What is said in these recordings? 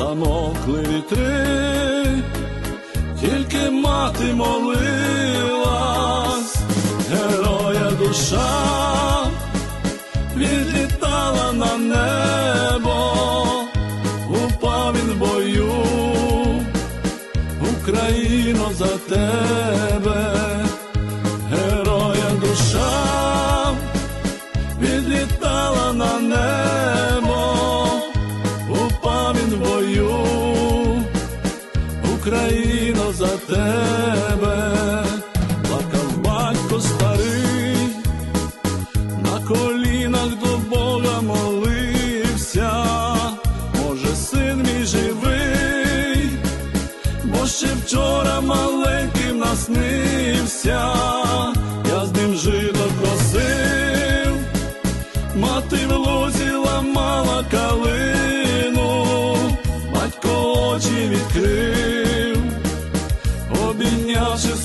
замовкли вітри, тільки мати молилась, героя душа відлітала на небо, упав він в бою, Україно за тебе, Україно за тебе, плакав батько старий, на колінах до Бога молився, може, син мій живий, бо ще вчора маленьким наснився, я з ним жито косив, мати в лузі ламала калину, батько очі відкрив,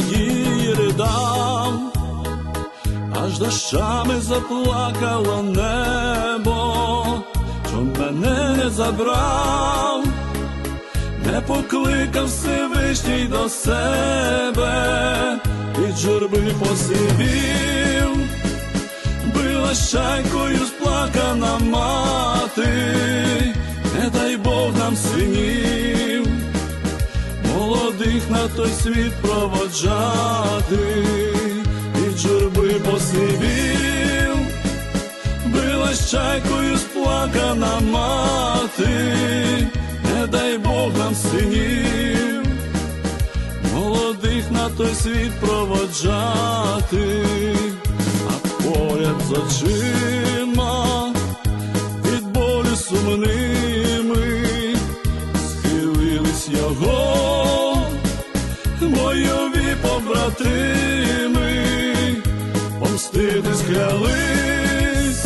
Надії ридав, аж дощами заплакало небо, що мене не забрав, не покликав Всевишній до себе, від журби посивів, била щайкою сплакана мати, не дай Бог нам синів молодих на той світ проводжати, від журби посивів, била щайкою сплакана мати, не дай Бог нам синів, молодих на той світ проводжати, а поряд з побратими, помститись клялись,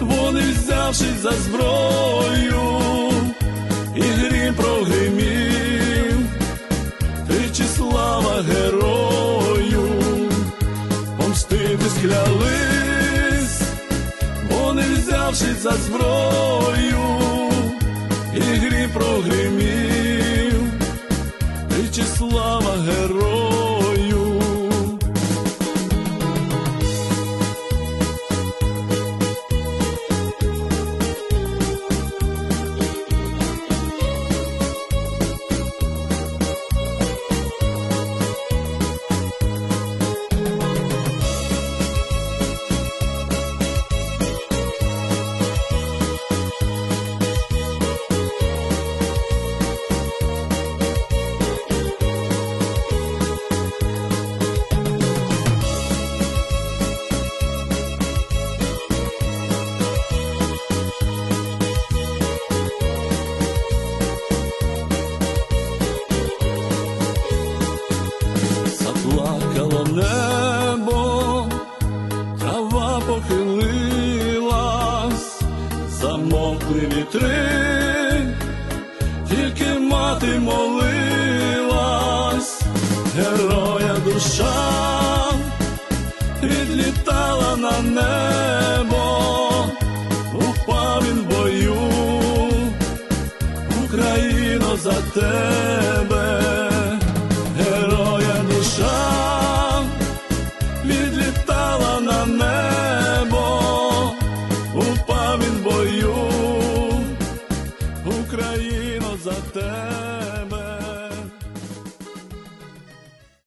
вони взявшись за зброю, і грім прогримів, тричі слава герою, помститись клялись, вони взявшись за зброю і грім прогримів, тричі слава герою. Вітри, тільки мати молилась, героя душа відлітала на небо, упав він в бою, Україно за тебе,